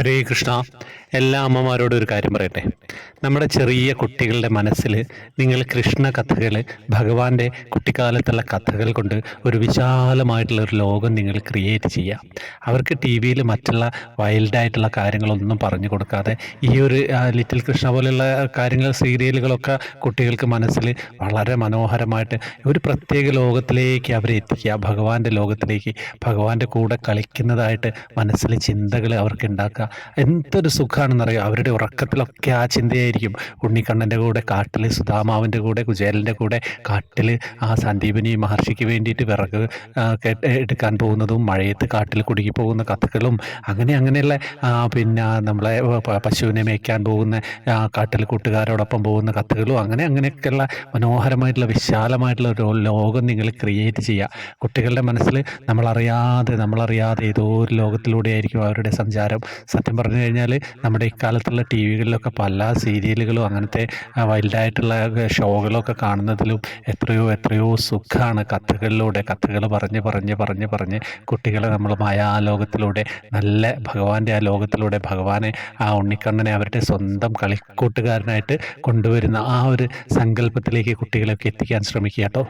ഹരേ കൃഷ്ണ. എല്ലാ അമ്മമാരോടും ഒരു കാര്യം പറയട്ടെ. നമ്മുടെ ചെറിയ കുട്ടികളുടെ മനസ്സിൽ നിങ്ങൾ കൃഷ്ണ കഥകൾ ഭഗവാന്റെ കുട്ടിക്കാലത്തുള്ള കഥകൾ കൊണ്ട് ഒരു വിശാലമായിട്ടുള്ള ഒരു ലോകം നിങ്ങൾ ക്രിയേറ്റ് ചെയ്യുക. അവർക്ക് ടി വിയിൽ മറ്റുള്ള വൈൽഡായിട്ടുള്ള കാര്യങ്ങളൊന്നും പറഞ്ഞു കൊടുക്കാതെ ഈ ഒരു ലിറ്റിൽ കൃഷ്ണ പോലെയുള്ള കാര്യങ്ങൾ സീരിയലുകളൊക്കെ കുട്ടികൾക്ക് മനസ്സിൽ വളരെ മനോഹരമായിട്ട് ഒരു പ്രത്യേക ലോകത്തിലേക്ക് അവരെ എത്തിക്കുക. ഭഗവാന്റെ ലോകത്തിലേക്ക് ഭഗവാന്റെ കൂടെ കളിക്കുന്നതായിട്ട് മനസ്സിൽ ചിന്തകൾ അവർക്ക് ഉണ്ടാക്കുക. എന്തൊരു സുഖമാണെന്നറിയാം അവരുടെ ഉറക്കത്തിലൊക്കെ ആ ചിന്തയായിരിക്കും. ഉണ്ണിക്കണ്ണന്റെ കൂടെ കാട്ടിൽ സുധാമാവിന്റെ കൂടെ കുചേലന്റെ കൂടെ കാട്ടിൽ ആ സന്ദീപിനി മഹർഷിക്ക് വേണ്ടിയിട്ട് വിറക് എടുക്കാൻ പോകുന്നതും മഴയത്ത് കാട്ടിൽ കുടുങ്ങി പോകുന്ന കഥകളും അങ്ങനെ അങ്ങനെയുള്ള പിന്നെ നമ്മളെ പശുവിനെ മേയ്ക്കാൻ പോകുന്ന കാട്ടിൽ കൂട്ടുകാരോടൊപ്പം പോകുന്ന കഥകളും അങ്ങനെ അങ്ങനെയൊക്കെയുള്ള മനോഹരമായിട്ടുള്ള വിശാലമായിട്ടുള്ള ഒരു ലോകം നിങ്ങൾ ക്രിയേറ്റ് ചെയ്യുക. കുട്ടികളുടെ മനസ്സിൽ നമ്മളറിയാതെ നമ്മളറിയാതെ ഏതോ ഒരു ലോകത്തിലൂടെ ആയിരിക്കും അവരുടെ സഞ്ചാരം സത്യം പറഞ്ഞു കഴിഞ്ഞാൽ നമ്മുടെ ഇക്കാലത്തുള്ള ടി വികളിലൊക്കെ പല സീരിയലുകളും അങ്ങനത്തെ വൈൽഡായിട്ടുള്ള ഷോകളൊക്കെ കാണുന്നതിലും എത്രയോ എത്രയോ സുഖമാണ് കഥകളിലൂടെ കഥകൾ പറഞ്ഞ് പറഞ്ഞ് പറഞ്ഞ് പറഞ്ഞ് കുട്ടികളെ നമ്മൾ മായാലോകത്തിലൂടെ നല്ല ഭഗവാന്റെ ആ ലോകത്തിലൂടെ ഭഗവാനെ ആ ഉണ്ണിക്കണ്ണനെ അവരുടെ സ്വന്തം കളിക്കൂട്ടുകാരനായിട്ട് കൊണ്ടുവരുന്ന ആ ഒരു സങ്കല്പത്തിലേക്ക് കുട്ടികളെയൊക്കെ എത്തിക്കാൻ ശ്രമിക്കുക കേട്ടോ.